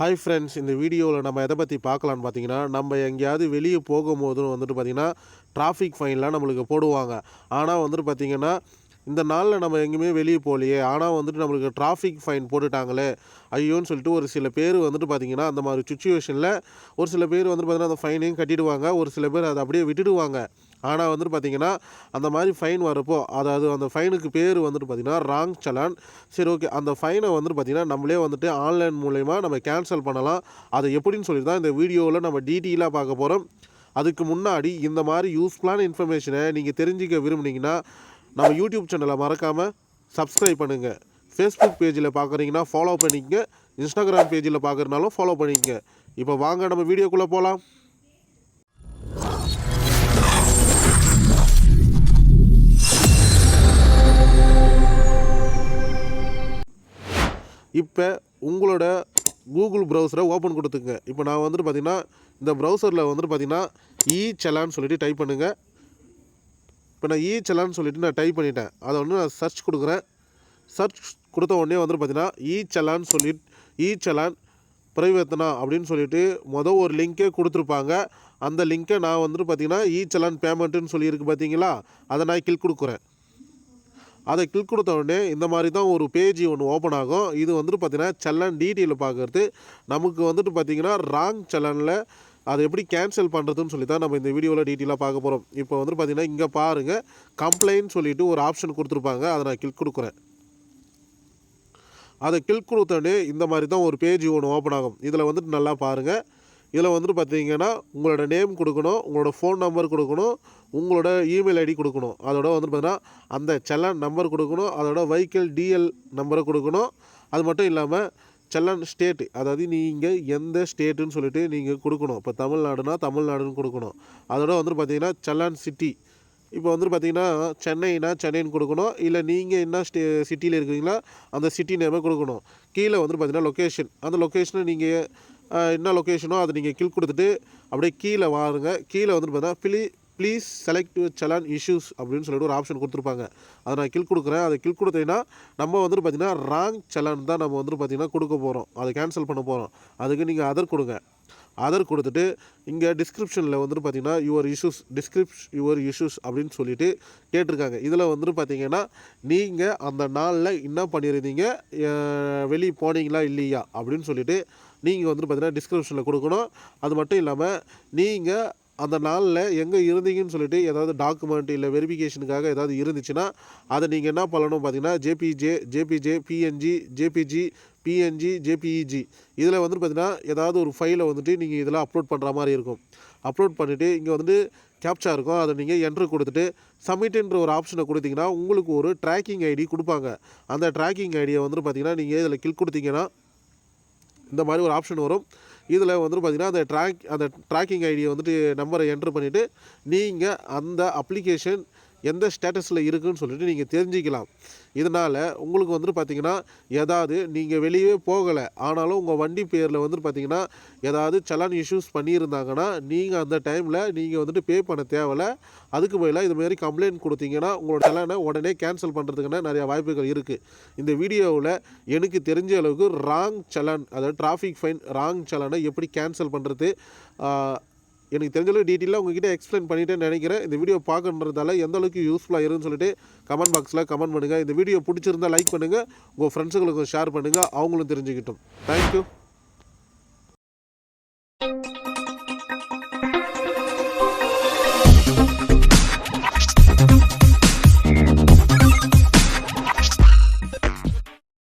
Hi friends இந்த வீடியோவில் நம்ம எதை பற்றி பார்க்கலான்னு பார்த்தீங்கன்னா நம்ம எங்கேயாவது வெளியே போகும்போதும் வந்துட்டு பார்த்திங்கன்னா டிராஃபிக் ஃபைன்லாம் நம்மளுக்கு போடுவாங்க. ஆனால் வந்துட்டு பார்த்திங்கன்னா இந்த நாளில் நம்ம எங்கேயுமே வெளியே போகலையே. ஆனால் வந்துட்டு நம்மளுக்கு டிராஃபிக் ஃபைன் போட்டுட்டாங்களே. ஐயோன்னு சொல்லிட்டு ஒரு சில பேர் வந்துட்டு பார்த்திங்கன்னா அந்த மாதிரி சுச்சுவேஷனில் ஒரு சில பேர் வந்துட்டு பார்த்திங்கன்னா அந்த ஃபைனையும் கட்டிடுவாங்க. ஒரு சில பேர் அதை அப்படியே விட்டுடுவாங்க. ஆனால் வந்துட்டு பார்த்திங்கன்னா அந்த மாதிரி ஃபைன் வரப்போ அதாவது அந்த ஃபைனுக்கு பேர் வந்துட்டு பார்த்திங்கன்னா ராங் சலான். சரி ஓகே அந்த ஃபைனை வந்துட்டு பார்த்திங்கன்னா நம்மளே வந்துட்டு ஆன்லைன் மூலயமா நம்ம கேன்சல் பண்ணலாம். அதை எப்படின்னு சொல்லி தான் இந்த வீடியோவில் நம்ம டீட்டெயிலாக பார்க்க போகிறோம் அதுக்கு முன்னாடி இந்த மாதிரி யூஸ்ஃபுல்லான இன்ஃபர்மேஷனை நீங்கள் தெரிஞ்சிக்க விரும்புனீங்கன்னா நம்ம யூடியூப் சேனலை மறக்காமல் சப்ஸ்கிரைப் பண்ணுங்கள் ஃபேஸ்புக் பேஜில் பார்க்குறீங்கன்னா ஃபாலோ பண்ணிக்கங்க. இன்ஸ்டாகிராம் பேஜில் பார்க்குறனாலும் ஃபாலோ பண்ணிக்கங்க. இப்போ வாங்க நம்ம வீடியோக்குள்ளே போகலாம் இப்போ உங்களோட கூகுள் ப்ரௌசரை ஓப்பன் கொடுத்துங்க இப்போ நான் வந்துட்டு பார்த்தீங்கன்னா இந்த ப்ரௌசரில் வந்துட்டு பார்த்தீங்கன்னா இ செலான்னு சொல்லிட்டு டைப் பண்ணுங்கள் இப்போ நான் இ சொல்லிட்டு நான் டைப் பண்ணிட்டேன். அதை வந்து நான் சர்ச் கொடுக்குறேன். சர்ச் கொடுத்த உடனே வந்துட்டு பார்த்தீங்கன்னா இ சொல்லி ஈச்சலான் செலான் பிரைவேத்தனா அப்படின்னு சொல்லிட்டு மொதல் ஒரு லிங்க்கே கொடுத்துருப்பாங்க. அந்த லிங்க்கை நான் வந்துட்டு பார்த்தீங்கன்னா இ செலான் பேமெண்ட்டுன்னு சொல்லியிருக்கு பார்த்தீங்களா? அதை நான் கிளிக் கொடுக்குறேன். அதை கிளிக் கொடுத்த உடனே இந்த மாதிரி தான் ஒரு பேஜ் ஒன்று ஓப்பன் ஆகும். இது வந்துட்டு பார்த்தீங்கன்னா செல்லன் டீட்டெயில் பார்க்குறது. நமக்கு வந்துட்டு பார்த்தீங்கன்னா ராங் செல்லனில் அதை எப்படி கேன்சல் பண்ணுறதுன்னு சொல்லி தான் நம்ம இந்த வீடியோவில் டீட்டெயிலாக பார்க்க போகிறோம் இப்போ வந்துட்டு பார்த்தீங்கன்னா இங்கே பாருங்கள் கம்ப்ளைண்ட் சொல்லிட்டு ஒரு ஆப்ஷன் கொடுத்துருப்பாங்க. அதை நான் கிளிக் கொடுக்குறேன். அதை கிளிக் கொடுத்தோடனே இந்த மாதிரி தான் ஒரு பேஜ் ஒன்று ஓப்பன் ஆகும். இதில் வந்துட்டு நல்லா பாருங்கள் இதில் வந்துட்டு பார்த்தீங்கன்னா உங்களோட நேம் கொடுக்கணும் உங்களோட ஃபோன் நம்பர் கொடுக்கணும் உங்களோட இமெயில் ஐடி கொடுக்கணும். அதோட வந்துட்டு பார்த்தீங்கன்னா அந்த செல்லான் நம்பர் கொடுக்கணும் அதோட வெஹிக்கிள் டிஎல் நம்பரை கொடுக்கணும். அது மட்டும் இல்லாமல் செல்லான் ஸ்டேட்டு அதாவது நீங்கள் எந்த ஸ்டேட்டுன்னு சொல்லிட்டு நீங்கள் கொடுக்கணும். இப்போ தமிழ்நாடுனா தமிழ்நாடுன்னு கொடுக்கணும். அதோட வந்துட்டு பார்த்தீங்கன்னா செல்லான் சிட்டி இப்போ வந்துட்டு பார்த்தீங்கன்னா சென்னைனா சென்னைன்னு கொடுக்கணும். இல்லை நீங்கள் என்ன ஸ்டே சிட்டியில் இருக்கிறீங்களா அந்த சிட்டி நேமே கொடுக்கணும். கீழே வந்துட்டு பார்த்தீங்கன்னா லொக்கேஷன் அந்த லொக்கேஷனை நீங்கள் என்ன லொக்கேஷனோ அதை நீங்கள் கிளிக் கொடுத்துட்டு அப்படியே கீழே வாருங்க. கீழே வந்துட்டு பார்த்தீங்கன்னா fill please select challan issues அப்படின்னு சொல்லிட்டு ஒரு ஆப்ஷன் கொடுத்துருப்பாங்க. அதை நான் கிளிக் கொடுக்குறேன். அதை கிளிக் கொடுத்தீங்கன்னா நம்ம வந்துட்டு பார்த்தீங்கன்னா ராங் சலான் தான் நம்ம வந்துட்டு பார்த்தீங்கன்னா கொடுக்க போகிறோம் அதை கேன்சல் பண்ண போகிறோம் அதுக்கு நீங்கள் அதர் கொடுங்க. அதர் கொடுத்துட்டு இங்கே டிஸ்கிரிப்ஷனில் வந்துட்டு பார்த்தீங்கன்னா your issues description your issues அப்படின்னு சொல்லிட்டு கேட்டிருக்காங்க. இதில் வந்துட்டு பார்த்தீங்கன்னா நீங்கள் அந்த நாளில் என்ன பண்ணியிருந்தீங்க வெளியே போனீங்களா இல்லையா? அப்படின்னு சொல்லிட்டு நீங்கள் வந்துட்டு பார்த்தீங்கன்னா டிஸ்கிரிப்ஷனில் கொடுக்கணும். அது மட்டும் இல்லாமல் நீங்கள் அந்த நாளில் எங்கே இருந்தீங்கன்னு சொல்லிட்டு ஏதாவது டாக்குமெண்ட் இல்லை வெரிஃபிகேஷனுக்காக ஏதாவது இருந்துச்சுன்னா அதை நீங்கள் என்ன பண்ணணும் பார்த்தீங்கன்னா JPJ JPJ PNG JPG PNG JPEG இதில் வந்துட்டு பார்த்தீங்கன்னா ஏதாவது ஒரு ஃபைலை வந்துட்டு நீங்கள் இதில் அப்லோட் பண்ணுற மாதிரி இருக்கும். அப்லோட் பண்ணிவிட்டு இங்கே வந்துட்டு கேப்சா இருக்கும். அதை நீங்கள் என்ட்ரு கொடுத்துட்டு சப்மிட்ன்ற ஒரு ஆப்ஷனை கொடுத்தீங்கன்னா உங்களுக்கு ஒரு ட்ராக்கிங் ஐடி கொடுப்பாங்க. அந்த ட்ராக்கிங் ஐடியை வந்துட்டு பார்த்தீங்கன்னா நீங்கள் இதில் கிளிக் கொடுத்தீங்கன்னா இந்த மாதிரி ஒரு ஆப்ஷன் வரும். இதில் வந்துட்டு பார்த்திங்கன்னா அந்த ட்ராக் அந்த ட்ராக்கிங் ஐடியை வந்துட்டு நம்பரை என்ட்ரு பண்ணிவிட்டு நீங்கள் அந்த அப்ளிகேஷன் எந்த ஸ்டேட்டஸில் இருக்குதுன்னு சொல்லிட்டு நீங்கள் தெரிஞ்சுக்கலாம். இதனால் உங்களுக்கு வந்துட்டு பார்த்திங்கன்னா ஏதாவது நீங்கள் வெளியே போகலை ஆனாலும் உங்கள் வண்டி பேரில் வந்துட்டு பார்த்திங்கன்னா ஏதாவது சலான் இஷ்யூஸ் பண்ணியிருந்தாங்கன்னா நீங்கள் அந்த டைமில் நீங்கள் வந்துட்டு பே பண்ண தேவையில்ல. அதுக்கு பதிலாக இதுமாரி கம்ப்ளைண்ட் கொடுத்தீங்கன்னா உங்களோட சலானை உடனே கேன்சல் பண்ணுறதுக்கான நிறையா வாய்ப்புகள் இருக்குது இந்த வீடியோவில் எனக்கு தெரிஞ்ச அளவுக்கு ராங் சலான் அதாவது டிராஃபிக் ஃபைன் ராங் சலானை எப்படி கேன்சல் பண்ணுறது எனக்கு தெரிஞ்சளவு டீட்டெயிலாக உங்ககிட்ட எக்ஸ்பிளைன் பண்ணிட்டேன்னு நினைக்கிறேன். இந்த வீடியோ பார்க்கன்றதால எந்த அளவுக்கு யூஸ்ஃபுல்லாக இருக்குன்னு சொல்லிட்டு கமெண்ட் பாக்ஸில் கமெண்ட் பண்ணுங்கள் இந்த வீடியோ பிடிச்சிருந்தா லைக் பண்ணுங்கள் உங்கள் ஃப்ரெண்ட்ஸுங்களுக்கு ஷேர் பண்ணுங்கள் அவங்களும் தெரிஞ்சுக்கிட்டும். தேங்க்யூ